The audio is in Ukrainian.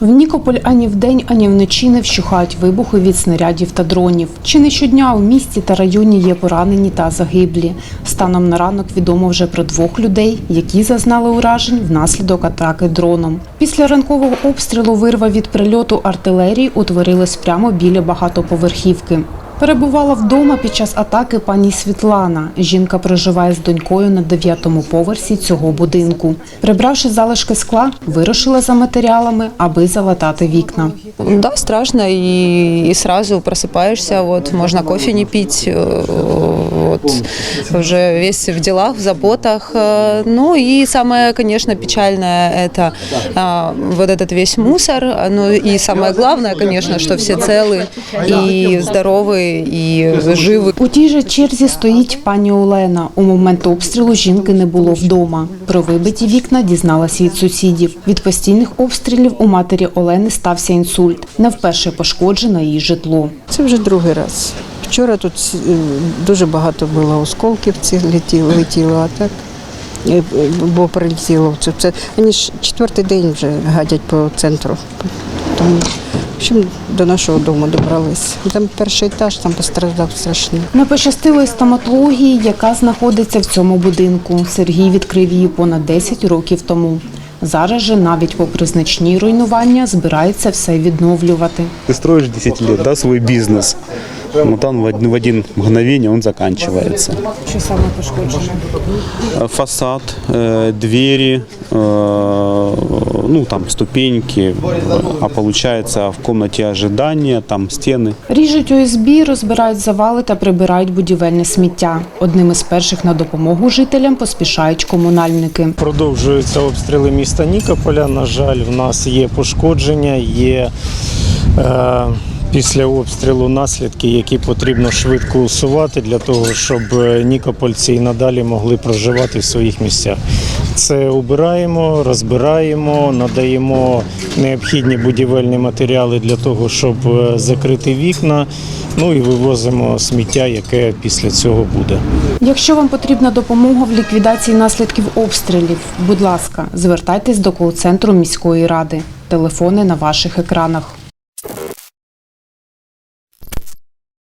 В Нікополь ані вдень, ані вночі не вщухають вибухи від снарядів та дронів. Чи не щодня у місті та районі є поранені та загиблі. Станом на ранок відомо вже про двох людей, які зазнали уражень внаслідок атаки дроном. Після ранкового обстрілу вирва від прильоту артилерії утворилась прямо біля багатоповерхівки. Перебувала вдома під час атаки пані Світлана. Жінка проживає з донькою на дев'ятому поверсі цього будинку. Прибравши залишки скла, вирушила за матеріалами, аби залатати вікна. Да, страшно, и, и сразу просыпаешься, вот, можно кофе не пить, э, вот, уже весь в делах, в заботах. э, Ну и самое, конечно, печальное – это а, вот этот весь мусор, ну и самое главное, конечно, что все целы и здоровы, и живы. У тій же черзі стоїть пані Олена. У момент обстрілу жінки не було вдома. Про вибиті вікна дізналась від сусідів. Від постійних обстрілів у матері Олени стався інсульт. Не вперше пошкоджено її житло. Це вже другий раз. Вчора тут е, дуже багато було осколків ці летіло, летіло а так. е, Бо прилетіло. Це, це, вони ж четвертий день вже гадять по центру. Тому, общем, до нашого дому добрались. Там перший етаж, там постраждав страшно. Не пощастило й стоматології, яка знаходиться в цьому будинку. Сергій відкрив її понад 10 років тому. Зараз же, навіть попри значні руйнування, збирається все відновлювати. Ты строишь 10 лет, да, свой бизнес. Вот он в один, в один мгновение он заканчивается. Що саме пошкоджено? Э, Фасад, э, двери, э, ну там ступеньки, а получается в комнате ожидання, там стіни. Ріжуть ОСБ, розбирають завали та прибирають будівельне сміття. Одним із перших на допомогу жителям поспішають комунальники. Продовжуються обстріли міста Нікополя. На жаль, в нас є пошкодження, є е, після обстрілу наслідки, які потрібно швидко усувати для того, щоб е, нікопольці і надалі могли проживати в своїх місцях. Це убираємо, розбираємо, надаємо необхідні будівельні матеріали для того, щоб е, закрити вікна. Ну і вивозимо сміття, яке після цього буде. Якщо вам потрібна допомога в ліквідації наслідків обстрілів, будь ласка, звертайтесь до кол-центру міської ради. Телефони на ваших екранах.